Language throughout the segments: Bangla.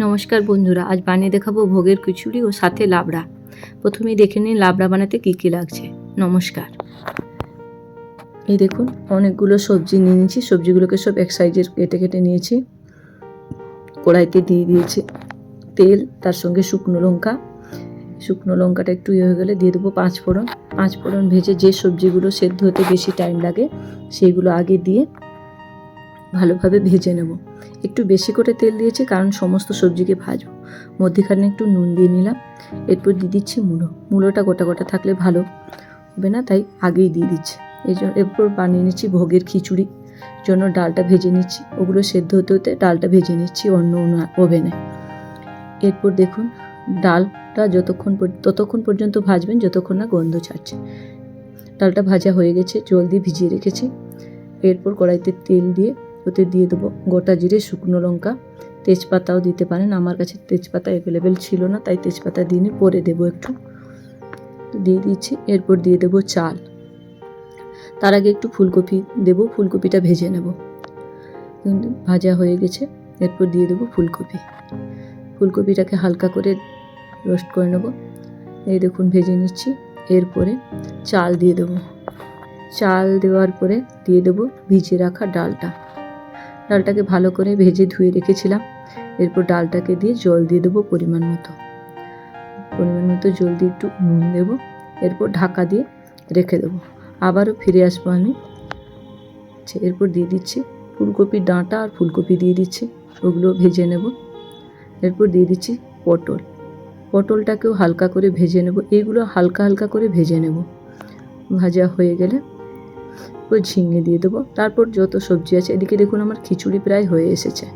নমস্কার বন্ধুরা, আজ বানিয়ে দেখাবো ভোগের খিচুড়ি ও সাথে লাবড়া। প্রথমেই দেখে নিন লাবড়া বানাতে কী কী লাগছে। নমস্কার। এই দেখুন, অনেকগুলো সবজি নিয়ে নিয়েছি। সবজিগুলোকে সব এক সাইজের কেটে কেটে নিয়েছি। কড়াইতে দিয়ে দিয়েছি তেল, তার সঙ্গে শুকনো লঙ্কা। শুকনো লঙ্কাটা একটু ইয়ে হয়ে গেলে দিয়ে দেবো পাঁচ ফোড়ন পাঁচ ফোড়ন ভেজে যে সবজিগুলো সেদ্ধ হতে বেশি টাইম লাগে, সেইগুলো আগে দিয়ে ভালোভাবে ভেজে নেব। একটু বেশি করে তেল দিয়েছি, কারণ সমস্ত সবজিকে ভাজবো। মধ্যেখানে একটু নুন দিয়ে নিলাম। এরপর দিয়ে দিচ্ছি মূলো। মূলোটা গোটা গোটা থাকলে ভালো হবে না, তাই আগেই দিয়ে দিচ্ছি। এই জন্য এরপর বানিয়ে নিচ্ছি ভোগের খিচুড়ি। জন্য ডালটা ভেজে নিচ্ছি। ওগুলো সেদ্ধ হতে হতে ডালটা ভেজে নিচ্ছি অন্য ওভেনে। এরপর দেখুন, ডালটা যতক্ষণ ততক্ষণ পর্যন্ত ভাজবেন, যতক্ষণ না গন্ধ ছাড়ছে। ডালটা ভাজা হয়ে গেছে, জল দিয়ে ভিজিয়ে রেখেছি। এরপর কড়াইতে তেল দিয়ে ওতে দিয়ে দেবো। গোটা জিরে, শুকনো লঙ্কা। তেজপাতাও দিতে পারেন। আমার কাছে তেজপাতা অ্যাভেলেবেল ছিল না, তাই তেজপাতা দিয়ে পরে দেবো একটু। দিয়ে দিচ্ছি। এরপর দিয়ে দেবো চাল। তার আগে একটু ফুলকপি দেবো। ফুলকপিটা ভেজে নেব। ভাজা হয়ে গেছে। এরপর দিয়ে দেবো ফুলকপি। ফুলকপিটাকে হালকা করে রোস্ট করে নেব। এই দেখুন, ভেজে নিচ্ছি। এরপরে চাল দিয়ে দেবো। চাল দেওয়ার পরে দিয়ে দেবো ভিজে রাখা ডালটা। ডালটাকে ভালো করে ভেজে ধুয়ে রেখেছিলাম। এরপর ডালটাকে দিয়ে জল দিয়ে দেবো পরিমাণ মতো। পরিমাণ মতো জল দিয়ে একটু নুন দেবো। এরপর ঢাকা দিয়ে রেখে দেবো। আবারও ফিরে আসব আমি। আচ্ছা, এরপর দিয়ে দিচ্ছি ফুলকপির ডাঁটা আর ফুলকপি দিয়ে দিচ্ছি। ওগুলো ভেজে নেব। এরপর দিয়ে দিচ্ছি পটল। পটলটাকেও হালকা করে ভেজে নেব। এইগুলো হালকা হালকা করে ভেজে নেব। ভাজা হয়ে গেলে ওই ঝিঙে দিয়ে দেবো। তারপর যত সবজি আছে, এদিকে দেখুন আমার খিচুড়ি প্রায় হয়ে এসেছে।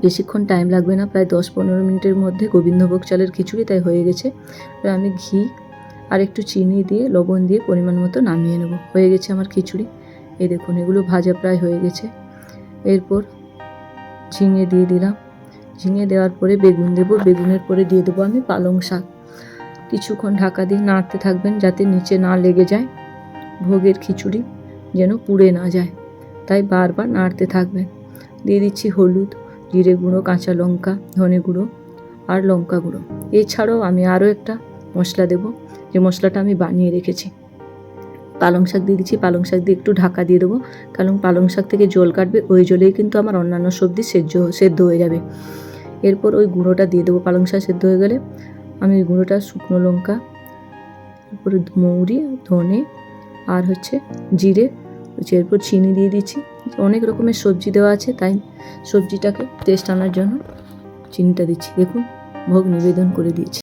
বেশিক্ষণ টাইম লাগবে না, প্রায় দশ পনেরো মিনিটের মধ্যে গোবিন্দভোগ চালের খিচুড়ি তাই হয়ে গেছে। এবার আমি ঘি আর একটু চিনি দিয়ে, লবণ দিয়ে পরিমাণ মতো নামিয়ে নেব। হয়ে গেছে আমার খিচুড়ি। এই দেখুন, এগুলো ভাজা প্রায় হয়ে গেছে। এরপর ঝিঙে দিয়ে দিলাম। ঝিঙে দেওয়ার পরে বেগুন দেবো। বেগুনের পরে দিয়ে দেবো আমি পালং শাক। কিছুক্ষণ ঢাকা দিয়ে নাড়তে থাকবেন যাতে নিচে না লেগে যায়। ভোগের খিচুড়ি যেন পুড়ে না যায়। তাই বারবার নাড়তে থাকবেন। দিয়ে দিচ্ছি হলুদ, জিরে গুঁড়ো, কাঁচা লঙ্কা, ধনে গুঁড়ো আর লঙ্কা গুঁড়ো। এছাড়াও আমি আরও একটা মশলা দেবো। যে মশলাটা আমি বানিয়ে রেখেছি। পালং শাক দিয়ে দিচ্ছি। পালং শাক দিয়ে একটু ঢাকা দিয়ে দেবো। কারণ পালং শাক থেকে জল কাটবে, ওই জলেই কিন্তু আমার অন্যান্য সবজি সেদ্ধ সেদ্ধ হয়ে যাবে। এরপর ওই গুঁড়োটা দিয়ে দেবো। পালং শাক সেদ্ধ হয়ে গেলে আমি ওই গুঁড়োটা শুকনো লঙ্কা, তারপরে মৌরি, ধনে আর হচ্ছে জিরে, হচ্ছে এরপর চিনি দিয়ে দিচ্ছি। অনেক রকমের সবজি দেওয়া আছে, তাই সবজিটাকে টেস্ট আনার জন্য চিনিটা দিচ্ছি। দেখুন, ভোগ নিবেদন করে দিয়েছি।